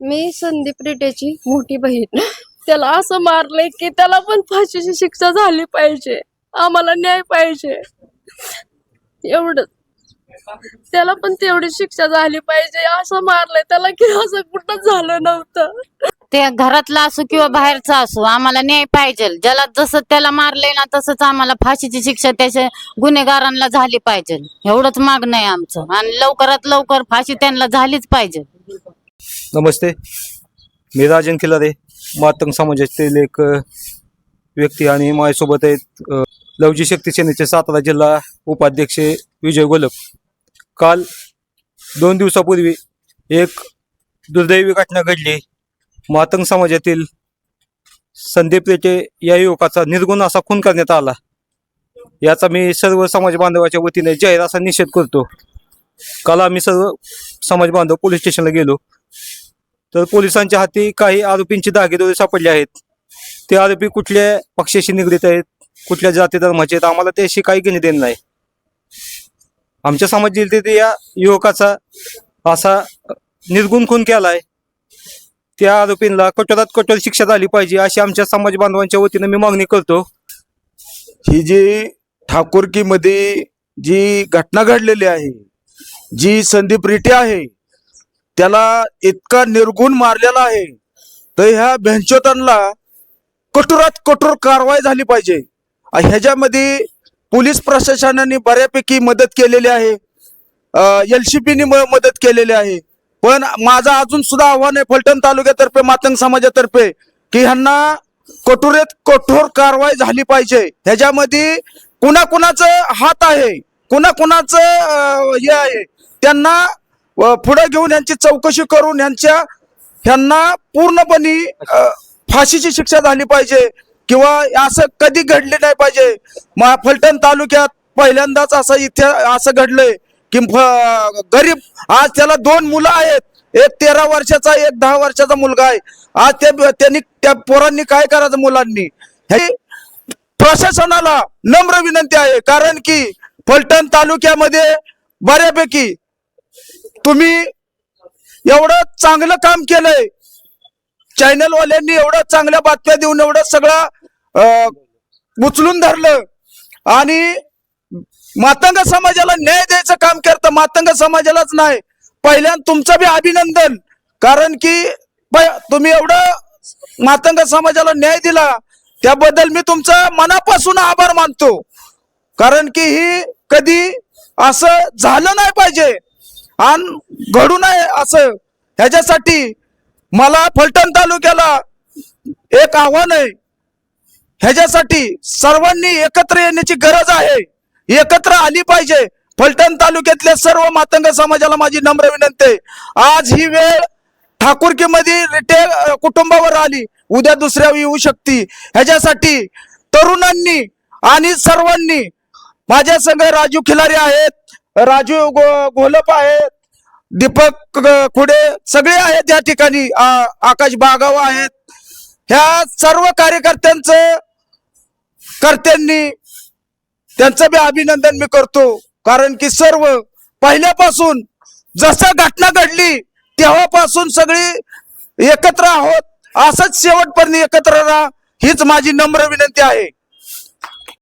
मी संदीप रेटेची मोठी बहीण. त्याला असं मारलंय की त्याला पण फाशीची शिक्षा झाली पाहिजे. आम्हाला न्याय पाहिजे. एवढं. त्याला पण तेवढी शिक्षा झाली पाहिजे. असं मारलंय त्याला की असं कुठं झालं नव्हतं. ते घरातला असो किंवा बाहेरचा असो आम्हाला न्याय पाहिजे. ज्याला जसं त्याला मारलंय ना तसंच आम्हाला फाशीची शिक्षा त्याच्या गुन्हेगारांना झाली पाहिजे. एवढंच मागणं आहे आमचं. आणि लवकरात लवकर फाशी त्यांना झालीच पाहिजे. नमस्ते. मी राजन खिलारे मातंग समाजातील एक व्यक्ती आणि माझ्यासोबत आहेत लवजी शक्ती सेनेचे सातारा जिल्हा उपाध्यक्ष विजय गोलप. काल दोन दिवसापूर्वी एक दुर्दैवी घटना घडली. मातंग समाजातील संदीप रेटे या युवकाचा निर्गुण असा खून करण्यात आला. याचा मी सर्व समाज बांधवाच्या वतीने जाहीर असा निषेध करतो. काल आम्ही सर्व समाज बांधव पोलीस स्टेशनला गेलो. तर पोलिसांच्या हाती काही आरोपींची दागेदोरे सापडले आहेत. ते आरोपी कुठल्या पक्षाशी निगडीत आहेत कुठल्या जाती धर्माचे आहेत आम्हाला त्याशी काही घेणे देणं नाही. आमच्या समाज जिल्ह्यात या युवकाचा असा निर्गुण खून केलाय. त्या आरोपींना कठोरात कठोर शिक्षा झाली पाहिजे अशी आमच्या समाज बांधवांच्या वतीनं मी मागणी करतो. ही जी ठाकूरकीमध्ये जी घटना घडलेली आहे जी संदीप रिटे आहे त्याला इतका निर्गुण मारलेला आहे. तर ह्या भेंचोतांना कठोरात कठोर कारवाई झाली पाहिजे. ह्याच्यामध्ये पोलीस प्रशासनाने बऱ्यापैकी मदत केलेली आहे. एल सी पीने मदत केलेली आहे. पण माझं अजून सुद्धा आव्हान आहे फलटण तालुक्यातर्फे मातंग समाजातर्फे की ह्यांना कठोरेत कठोर कारवाई झाली पाहिजे. ह्याच्यामध्ये कुणाकुणाचं हात आहे कुणाकुणाचं हे आहे त्यांना पुढे घेऊन यांची चौकशी करून यांच्या ह्यांना पूर्णपणे फाशीची शिक्षा झाली पाहिजे किंवा असं कधी घडले नाही पाहिजे. मा फलटण तालुक्यात पहिल्यांदाच असं इथे असं घडलंय की फ- गरीब आज त्याला दोन मुलं आहेत. एक तेरा वर्षाचा एक दहा वर्षाचा मुलगा आहे. आज ते त्यांनी त्या पोरांनी काय करायचं मुलांनी? हे प्रशासनाला नम्र विनंती आहे. कारण की फलटण तालुक्यामध्ये बऱ्यापैकी तुम्ही एवढं चांगलं काम केलंय. चॅनलवाल्यांनी एवढं चांगल्या बातम्या देऊन एवढं सगळं उचलून धरलं. आणि मातंग समाजाला न्याय द्यायचं काम करतं मातंग समाजालाच नाही. पहिल्यांदा तुमचं बी अभिनंदन. कारण की तुम्ही एवढं मातंग समाजाला न्याय दिला. त्याबद्दल मी तुमचा मनापासून आभार मानतो. कारण की ही कधी असं झालं नाही पाहिजे. आणि घडू नये असं. ह्याच्यासाठी मला फलटण तालुक्याला एक आव्हान आहे. ह्याच्यासाठी सर्वांनी एकत्र येण्याची गरज आहे. एकत्र आली पाहिजे. फलटण तालुक्यातल्या सर्व मातंग समाजाला माझी नम्र विनंती आहे. आज ही वेळ ठाकुरकीमध्ये रिटेल कुटुंबावर आली. उद्या दुसऱ्या येऊ शकते. ह्याच्यासाठी तरुणांनी आणि सर्वांनी माझ्या संघ राजू खिलारी आहेत. राजू गो- घोलप आहेत दीपक ग- खुडे सगळे आहेत या ठिकाणी आकाश बागाव आहेत. ह्या सर्व कार्यकर्त्यांचं कर्त्यांनी त्यांचं बी अभिनंदन मी करतो. कारण की सर्व पहिल्यापासून जसं घटना घडली तेव्हापासून सगळी एकत्र आहोत. असंच शेवटपर्यंत एकत्र राहा हीच माझी नम्र विनंती आहे.